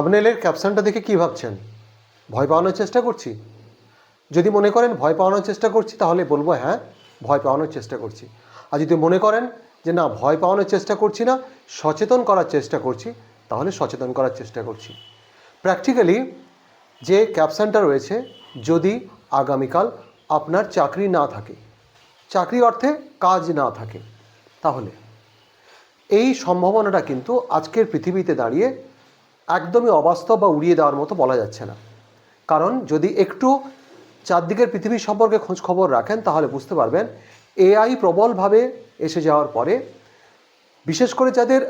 থাম্বনেলের ক্যাপশনটা দেখে কি ভাবছেন? ভয় পাওয়ানোর চেষ্টা করছি? যদি মনে করেন ভয় পাওয়ানোর চেষ্টা করছি, তাহলে বলব হ্যাঁ ভয় পাওয়ানোর চেষ্টা করছি। আর যদি মনে করেন যে না, ভয় পাওয়ানোর চেষ্টা করছি না, সচেতন করার চেষ্টা করছি, তাহলে সচেতন করার চেষ্টা করছি। প্র্যাকটিক্যালি যে ক্যাপশনটা রয়েছে, যদি আগামীকাল আপনার চাকরি না থাকে, চাকরি অর্থে কাজ না থাকে, তাহলে এই সম্ভাবনাটা কিন্তু আজকের পৃথিবীতে দাঁড়িয়ে একদমই অবাস্তব বা উড়িয়ে দেওয়ার মতো বলা যাচ্ছে না। কারণ যদি একটু চারদিকের পৃথিবী সম্পর্কে খোঁজ খবর রাখেন, তাহলে বুঝতে পারবেন এআই প্রবলভাবে এসে যাওয়ার পরে, বিশেষ করে যাদের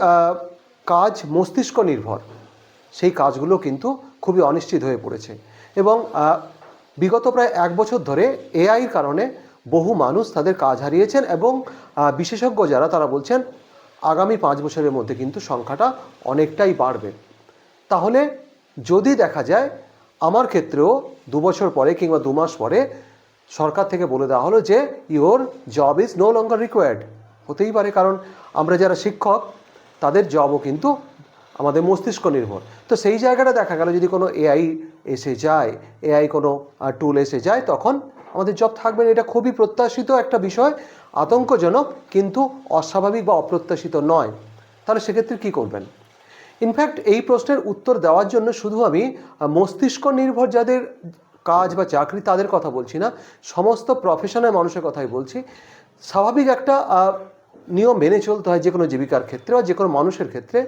কাজ মস্তিষ্ক নির্ভর, সেই কাজগুলো কিন্তু খুবই অনিশ্চিত হয়ে পড়েছে। এবং বিগত প্রায় এক বছর ধরে এআইর কারণে বহু মানুষ তাদের কাজ হারিয়েছেন এবং বিশেষজ্ঞ যারা, তারা বলছেন আগামী পাঁচ বছরের মধ্যে কিন্তু সংখ্যাটা অনেকটাই বাড়বে। তাহলে যদি দেখা যায় আমার ক্ষেত্রেও দু বছর পরে কিংবা দু মাস পরে সরকার থেকে বলে দেওয়া হলো যে your job is no longer required হতেই পারে, কারণ আমরা যারা শিক্ষক, তাদের জবও কিন্তু আমাদের মস্তিষ্ক নির্ভর। তো সেই জায়গাটা দেখা গেল, যদি কোনো এআই এসে যায় এআই কোনো টুল এসে যায়, তখন আমাদের জব থাকবে। এটা খুবই প্রত্যাশিত একটা বিষয়, আতঙ্কজনক, কিন্তু অস্বাভাবিক বা অপ্রত্যাশিত নয়। তাহলে সেক্ষেত্রে কী করবেন? ইনফ্যাক্ট এই প্রশ্নের উত্তর দেওয়ার জন্য শুধু আমি মস্তিষ্ক নির্ভর যাদের কাজ বা চাকরি তাদের কথা বলছি না, সমস্ত প্রফেশনের মানুষের কথাই বলছি। স্বাভাবিক একটা নিয়ম মেনে চলতে হয় যে কোনো জীবিকার ক্ষেত্রে বা যে কোনো মানুষের ক্ষেত্রে,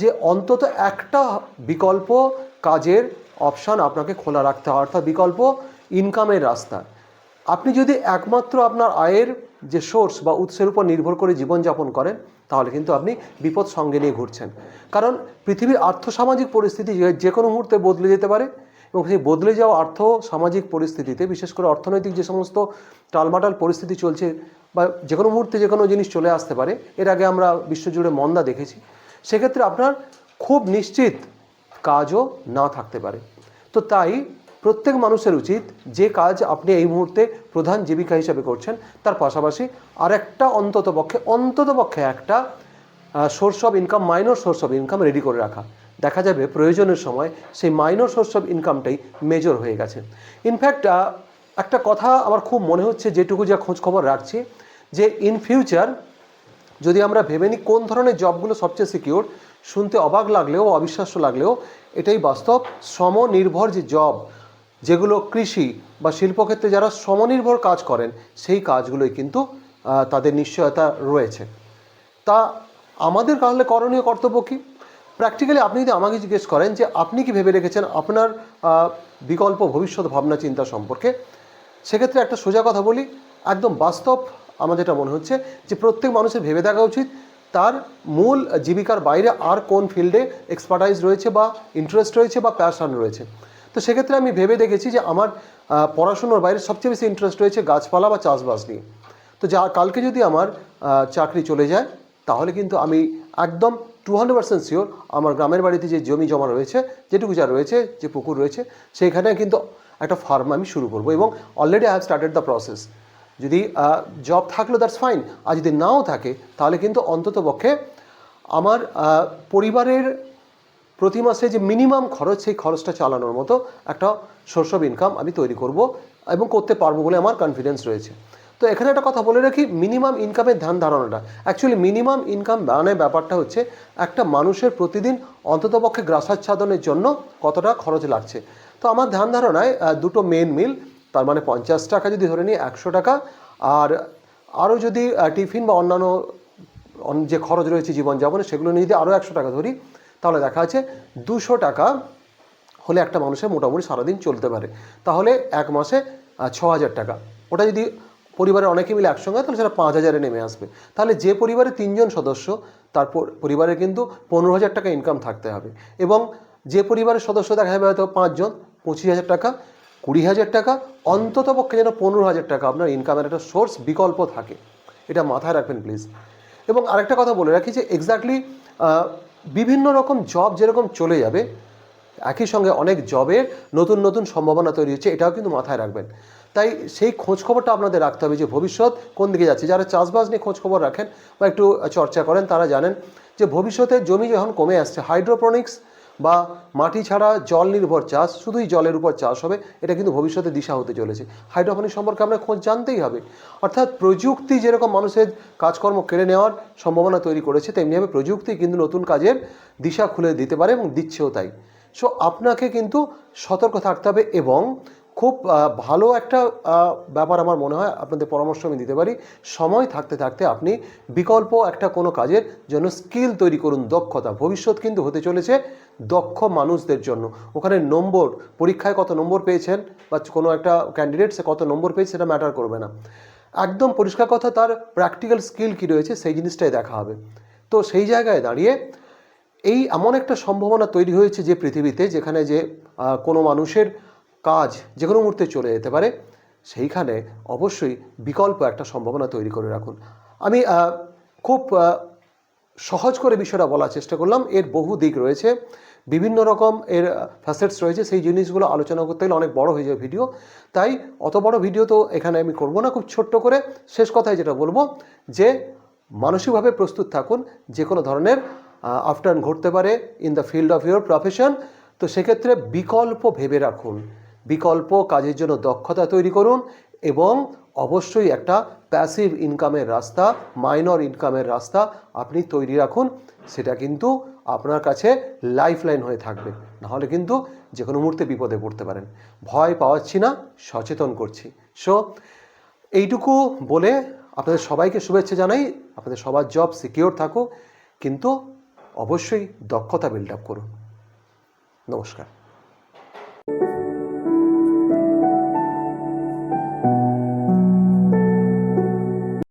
যে অন্তত একটা বিকল্প কাজের অপশান আপনাকে খোলা রাখতে হয়, অর্থাৎ বিকল্প ইনকামের রাস্তা। আপনি যদি একমাত্র আপনার আয়ের যে সোর্স বা উৎসের উপর নির্ভর করে জীবনযাপন করেন, তাহলে কিন্তু আপনি বিপদ সঙ্গে নিয়ে ঘুরছেন। কারণ পৃথিবীর আর্থসামাজিক পরিস্থিতি যে- কোনো মুহূর্তে বদলে যেতে পারে এবং সেই বদলে যাওয়া আর্থ সামাজিক পরিস্থিতিতে, বিশেষ করে অর্থনৈতিক যে সমস্ত টালমাটাল পরিস্থিতি চলছে বা যে কোনো মুহূর্তে যে কোনো জিনিস চলে আসতে পারে, এর আগে আমরা বিশ্বজুড়ে মন্দা দেখেছি, সেক্ষেত্রে আপনার খুব নিশ্চিত কাজও না থাকতে পারে। তো তাই প্রত্যেক মানুষের উচিত যে কাজ আপনি এই মুহূর্তে প্রধান জীবিকা হিসাবে করছেন, তার পাশাপাশি আরেকটা অন্তত পক্ষে অন্তত পক্ষে একটা source of income minor source of income ready করে রাখা। দেখা যাবে প্রয়োজনের সময় সেই মাইনর সোর্স অফ ইনকামটাই মেজর হয়ে গেছে। ইনফ্যাক্ট একটা কথা আমার খুব মনে হচ্ছে, যেটুকু যা খোঁজ খবর রাখছি, যে ইন ফিউচার যদি আমরা ভেবে নিই কোন ধরনের জবগুলো সবচেয়ে সিকিউর শুনতে অবাক লাগলেও, অবিশ্বাস্য লাগলেও, এটাই বাস্তব। শ্রমনির্ভর যে জব যেগুলো কৃষি বা শিল্পক্ষেত্রে যারা শ্রমনির্ভর কাজ করেন, সেই কাজগুলোই কিন্তু তাদের নিশ্চয়তা রয়েছে। তা আমাদের তাহলে করণীয় কর্তব্য কী? প্র্যাকটিক্যালি আপনি যদি আমাকে জিজ্ঞেস করেন যে আপনি কি ভেবে রেখেছেন আপনার বিকল্প ভবিষ্যৎ ভাবনা চিন্তা সম্পর্কে, সেক্ষেত্রে একটা সোজা কথা বলি, একদম বাস্তব আমার যেটা মনে হচ্ছে যে প্রত্যেক মানুষের ভেবে দেখা উচিত তার মূল জীবিকার বাইরে আর কোন ফিল্ডে এক্সপার্টাইজ রয়েছে বা ইন্টারেস্ট রয়েছে বা প্যাশন রয়েছে। তো সেক্ষেত্রে আমি ভেবে দেখেছি যে আমার পড়াশুনোর বাইরে সবচেয়ে বেশি ইন্টারেস্ট রয়েছে গাছপালা বা চাষবাস নিয়ে। তো যা, কালকে যদি আমার চাকরি চলে যায়, তাহলে কিন্তু আমি একদম টু হান্ড্রেড পার্সেন্ট শিওর আমার গ্রামের বাড়িতে যে জমি জমা রয়েছে, যেটুকু যা রয়েছে, যে পুকুর রয়েছে, সেইখানে কিন্তু একটা ফার্ম আমি শুরু করব এবং already I have started the process যদি জব থাকল দ্যাটস ফাইন আর যদি নাও থাকে, তাহলে কিন্তু অন্তত পক্ষে আমার পরিবারের প্রতি মাসে যে মিনিমাম খরচ, সেই খরচটা চালানোর মতো একটা সোর্স অফ ইনকাম আমি তৈরি করব এবং করতে পারব বলে আমার কনফিডেন্স রয়েছে। তো এখানে একটা কথা বলে রাখি মিনিমাম ইনকামের ধ্যান ধারণাটা। অ্যাকচুয়ালি মিনিমাম ইনকাম মানে ব্যাপারটা হচ্ছে একটা মানুষের প্রতিদিন অন্ততপক্ষে গ্রাসাচ্ছাদনের জন্য কতটা খরচ লাগছে। তো আমার ধ্যান ধারণায় দুটো মেন মিল তার মানে পঞ্চাশ টাকা যদি ধরে নিই, একশো টাকা, আর আরও যদি টিফিন বা অন্যান্য যে খরচ রয়েছে জীবনযাপনে, সেগুলো নিয়ে যদি আরও একশো টাকা ধরি তাহলে দেখা যাচ্ছে দুশো টাকা হলে একটা মানুষের মোটামুটি সারাদিন চলতে পারে। তাহলে এক মাসে ছ হাজার টাকা। ওটা যদি পরিবারের অনেকে মিলে একসঙ্গে, তাহলে সেটা পাঁচ হাজারে নেমে আসবে। তাহলে যে পরিবারে তিনজন সদস্য, তার পর- পরিবারে কিন্তু পনেরো হাজার টাকা ইনকাম থাকতে হবে। এবং যে পরিবারের সদস্য দেখা যাবে হয়তো পাঁচজন পঁচিশ হাজার টাকা কুড়ি হাজার টাকা, অন্তত পক্ষে যেন পনেরো হাজার টাকা আপনার ইনকামের একটা সোর্স বিকল্প থাকে। এটা মাথায় রাখবেন প্লিজ এবং আরেকটা কথা বলে রাখি যে এক্স্যাক্টলি বিভিন্ন রকম জব যেরকম চলে যাবে, একই সঙ্গে অনেক জবের নতুন নতুন সম্ভাবনা তৈরি হচ্ছে, এটাও কিন্তু মাথায় রাখবেন। তাই সেই খোঁজখবরটা আপনাদের রাখতে হবে যে ভবিষ্যৎ কোন দিকে যাচ্ছে। যারা চাষবাস নিয়ে খোঁজখবর রাখেন বা একটু চর্চা করেন, তারা জানেন যে ভবিষ্যতে জমি যখন কমে আসছে হাইড্রোপনিক্স বা মাটি ছাড়া জল নির্ভর চাষ, শুধুই জলের উপর চাষ হবে, এটা কিন্তু ভবিষ্যতে দিশা হতে চলেছে। হাইড্রোপনিক সম্পর্কে আমরা খোঁজ জানতেই হবে। অর্থাৎ প্রযুক্তি যেরকম মানুষের কাজকর্ম কেড়ে নেওয়ার সম্ভাবনা তৈরি করেছে, তেমনিভাবে প্রযুক্তি কিন্তু নতুন কাজের দিশা খুলে দিতে পারে এবং দিচ্ছেও তাই। সো আপনাকে কিন্তু সতর্ক থাকতে হবে এবং খুব ভালো একটা ব্যাপার আমার মনে হয়, আপনাদের পরামর্শ আমি দিতে পারি। সময় থাকতে থাকতে আপনি বিকল্প একটা কোনো কাজের জন্য স্কিল তৈরি করুন, দক্ষতা। ভবিষ্যৎ কিন্তু হতে চলেছে দক্ষ মানুষদের জন্য। ওখানে নম্বর, পরীক্ষায় কত নম্বর পেয়েছেন বা কোনো একটা ক্যান্ডিডেট সে কত নম্বর পেয়েছে সেটা ম্যাটার করবে না। একদম পরিষ্কার কথা, তার প্র্যাকটিক্যাল স্কিল কী রয়েছে সেই জিনিসটাই দেখা হবে। তো সেই জায়গায় দাঁড়িয়ে এই এমন একটা সম্ভাবনা তৈরি হয়েছে যে পৃথিবীতে যেখানে যে কোনো মানুষের কাজ যে কোনো মুহূর্তে চলে যেতে পারে, সেইখানে অবশ্যই বিকল্প একটা সম্ভাবনা তৈরি করে রাখুন। আমি খুব সহজ করে বিষয়টা বলার চেষ্টা করলাম। এর বহু দিক রয়েছে। বিভিন্ন রকম এর ফ্যাসেটস রয়েছে। সেই জিনিসগুলো আলোচনা করতে গেলে অনেক বড় হয়ে যায় ভিডিও। তাই অত বড় ভিডিও তো এখানে আমি করব না, খুব ছোট্ট করে। শেষ কথায় যেটা বলব যে, মানসিকভাবে প্রস্তুত থাকুন। যে কোনো ধরনের আফটার্ন ঘটতে পারে in the field of your profession তো সেক্ষেত্রে বিকল্প ভেবে রাখুন। বিকল্প কাজের জন্য দক্ষতা তৈরি করুন এবং অবশ্যই একটা প্যাসিভ ইনকামের রাস্তা মাইনর ইনকামের রাস্তা আপনি তৈরি রাখুন। সেটা কিন্তু আপনার কাছে লাইফ লাইন হয়ে থাকবে। নাহলে কিন্তু যে কোনো মুহূর্তে বিপদে পড়তে পারেন। ভয় পাওয়াচ্ছি না, সচেতন করছি। সো এইটুকু বলে আপনাদের সবাইকে শুভেচ্ছা জানাই। আপনাদের সবার জব সিকিওর থাকুক। কিন্তু অবশ্যই দক্ষতা বিল্ড আপ করুন। নমস্কার।